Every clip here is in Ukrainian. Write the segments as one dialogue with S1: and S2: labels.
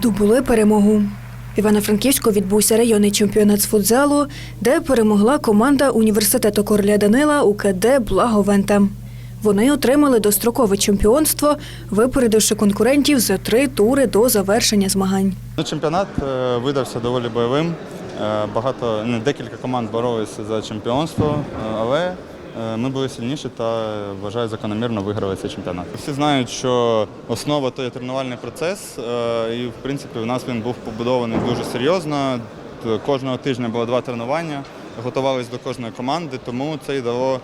S1: здобули перемогу. Івано-Франківську відбувся районний чемпіонат з футзалу, де перемогла команда університету короля Данила УКД Благовента. Вони отримали дострокове чемпіонство, випередивши конкурентів за три тури до завершення змагань.
S2: Ну, чемпіонат е, видався доволі бойовим. Е, Багато ну, декілька команд боролися за чемпіонство, е, але ми були сильніші та е, вважаю закономірно виграли цей чемпіонат. Всі знають, що основа то є тренувальний процес, е, і в принципі в нас він був побудований дуже серйозно. Кожного тижня було два тренування, готувалися до кожної команди, тому це і дало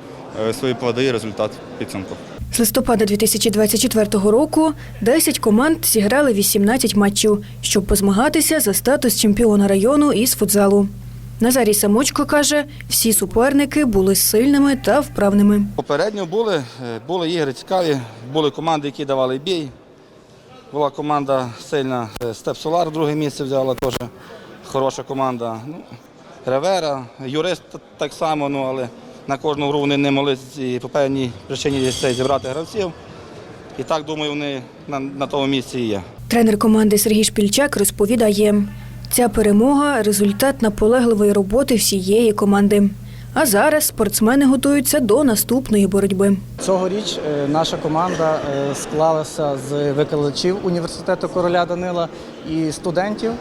S2: е, свої плоди і результат підсумку.
S1: З листопада 2024 року 10 команд зіграли 18 матчів, щоб позмагатися за статус чемпіона району із футзалу. Назарій Самочко каже, всі суперники були сильними та вправними.
S3: Попередньо були, е, були ігри цікаві, були команди, які давали бій. Була команда сильна, е, Степ Солар друге місце взяла теж хороша команда. Ну, Ревера, юрист так само, ну, але на кожну гру вони не могли з- по певній причині зібрати гравців. І так, думаю, вони на, на тому місці і є.
S1: Тренер команди Сергій Шпільчак розповідає, ця перемога результат наполегливої роботи всієї команди. А зараз спортсмени готуються до наступної боротьби.
S4: Цьогоріч е, наша команда е, склалася з викладачів університету короля Данила і студентів,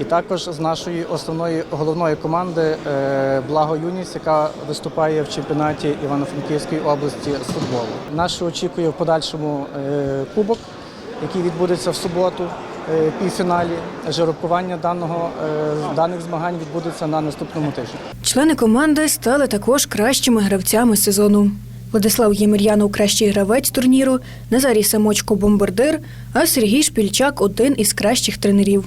S4: і також з нашої основної головної команди е, Благо Юніс, яка виступає в чемпіонаті Івано-Франківської області з футболу. Нас очікує в подальшому кубок, який відбудеться в суботу. Е, Півфіналі жеребкування даного е, даних змагань відбудеться на наступному тижні.
S1: Члени команди стали також кращими гравцями сезону. Владислав Ємельянов – кращий гравець турніру, Назарій Самочко – бомбардир, а Сергій Шпільчак – один із кращих тренерів.